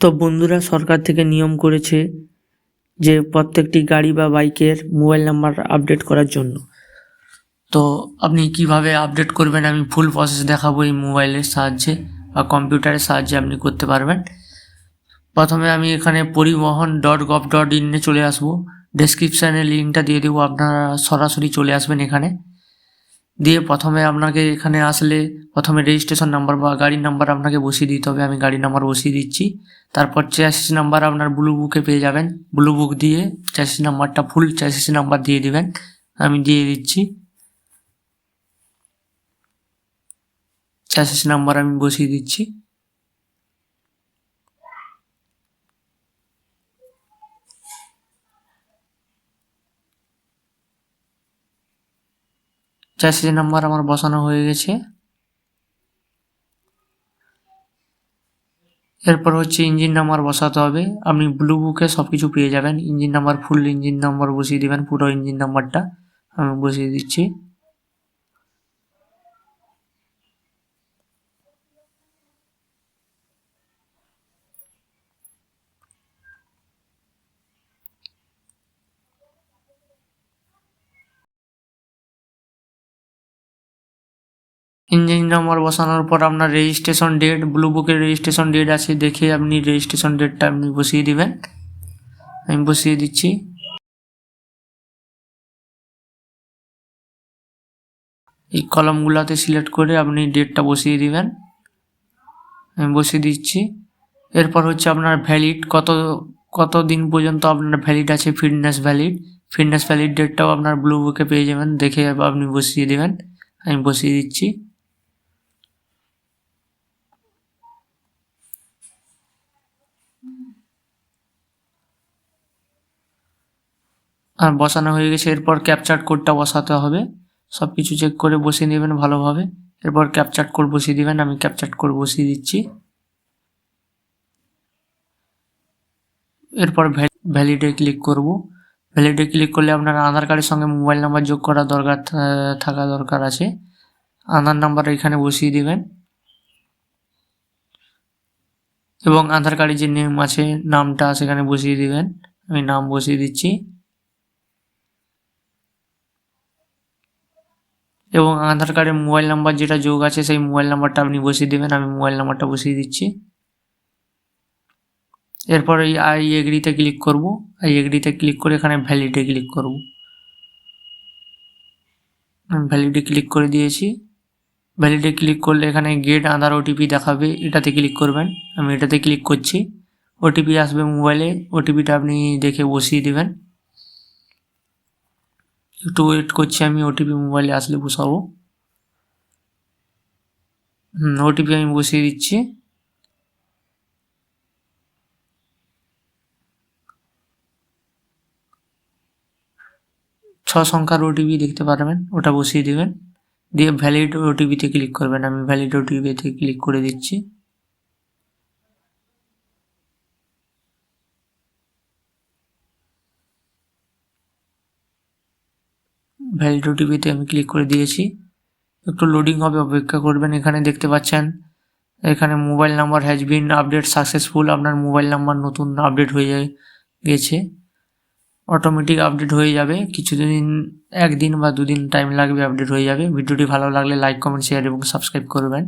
তো বন্ধুরা সরকার থেকে নিয়ম করেছে যে প্রত্যেকটি গাড়ি বা বাইকের মোবাইল নাম্বার আপডেট করার জন্য। তো আপনি কীভাবে আপডেট করবেন আমি ফুল প্রসেস দেখাবো এই মোবাইলের সাহায্যে বা কম্পিউটারের সাহায্যে আপনি করতে পারবেন। প্রথমে আমি এখানে পরিবহন ডট গভ ডট ইনে চলে আসব। ডেসক্রিপশানে লিঙ্কটা দিয়ে দেবো, আপনারা সরাসরি চলে আসবেন এখানে। দিয়ে প্রথমে আপনাকে এখানে আসলে প্রথমে রেজিস্ট্রেশন নাম্বার বা গাড়ির নাম্বার আপনাকে বসিয়ে দিতে হবে, আমি গাড়ির নাম্বার বসিয়ে দিচ্ছি। তারপর চ্যাসিস নাম্বার আপনার ব্লু বুকে পেয়ে যাবেন। ব্লু বুক দিয়ে চ্যাসিস নাম্বারটা ফুল চ্যাসিস নাম্বার দিয়ে দিবেন। আমি দিয়ে দিচ্ছি। চ্যাসিস নাম্বার আমি বসিয়ে দিচ্ছি। চ্যাসিস নাম্বার আমার বসানো হয়ে গেছে। এরপর হচ্ছে ইঞ্জিন নাম্বার বসাতে হবে। আপনি ব্লু বুকে সব কিছু পেয়ে যাবেন। Engine number full engine number বসিয়ে দেবেন, পুরো ইঞ্জিন নাম্বারটা আমি বসিয়ে দিচ্ছি। ইঞ্জিন নাম্বার বসানোর পর আপনার রেজিস্ট্রেশন ডেট ব্লু বুকের রেজিস্ট্রেশন ডেট আছে, দেখে আপনি রেজিস্ট্রেশন ডেটটা আপনি বসিয়ে দিবেন। আমি বসিয়ে দিচ্ছি। এই কলমগুলোতে সিলেক্ট করে আপনি ডেটটা বসিয়ে দিবেন। আমি বসিয়ে দিচ্ছি। এরপর হচ্ছে আপনার ভ্যালিড কত কত দিন পর্যন্ত আপনার ভ্যালিড আছে ফিটনেস ভ্যালিড ফিটনেস ভ্যালিড ডেটটাও আপনার ব্লু বুকে পেয়ে যাবেন, দেখে আপনি বসিয়ে দেবেন। আমি বসিয়ে দিচ্ছি। আর বসানো হয়ে গেছে, এরপর ক্যাপচার কোডটা বসাতে হবে। সব কিছু চেক করে বসিয়ে নেবেন ভালোভাবে। এরপর ক্যাপচার কোড বসিয়ে দিবেন, আমি ক্যাপচার কোড বসিয়ে দিচ্ছি। এরপর ভ্যালিডে ক্লিক করব। ভ্যালিডে ক্লিক করলে আপনার আধার কার্ডের সঙ্গে মোবাইল নাম্বার যোগ করা দরকার থাকা দরকার আছে। আধার নাম্বার এখানে বসিয়ে দিবেন। এবং আধার কার্ডে যে নেম আছে, নামটা সেখানে বসিয়ে দিবেন। আমি নাম বসিয়ে দিচ্ছি। এবং আধার কার্ডের মোবাইল নাম্বার যেটা যোগ আছে, সেই মোবাইল নাম্বারটা আপনি বসিয়ে দেবেন। আমি মোবাইল নাম্বারটা বসিয়ে দিচ্ছি। এরপর এই আই এগ্রিতে ক্লিক করব। আই এগ্রিতে ক্লিক করে এখানে ভ্যালিডে ক্লিক করব। ভ্যালিডে ক্লিক করে দিয়েছি। ভ্যালিডে ক্লিক করলে এখানে গেট আধার ওটিপি দেখাবে, এটাতে ক্লিক করবেন। আমি এটাতে ক্লিক করছি। ওটিপি আসবে মোবাইলে ওটিপিটা আপনি দেখে বসিয়ে দেবেন। একটু ওয়েট করছি আমি ওটিপি মোবাইলে আসলে বসাবো। হুম ওটিপি আমি বসিয়ে দিচ্ছি। ছ সংখ্যার ওটিপি দেখতে পারবেন, ওটা বসিয়ে দিবেন। দিয়ে ভ্যালিড ওটিপিতে ক্লিক করবেন। আমি ভ্যালিড ওটিপিতে ক্লিক করে দিচ্ছি। ভ্যালিড ওটিপিতে আমি ক্লিক করে দিয়েছি। একটু লোডিং হবে, অপেক্ষা করবেন এখানে, দেখতে পাচ্ছেন? এখানে mobile number has been update successful আপনার মোবাইল নাম্বার নতুন আপডেট হয়ে গেছে। অটোমেটিক আপডেট হয়ে যাবে। কিছুদিন, একদিন বা দুদিন টাইম লাগবে আপডেট হয়ে যাবে। ভিডিওটি ভালো লাগলে লাইক কমেন্ট শেয়ার এবং সাবস্ক্রাইব করবেন।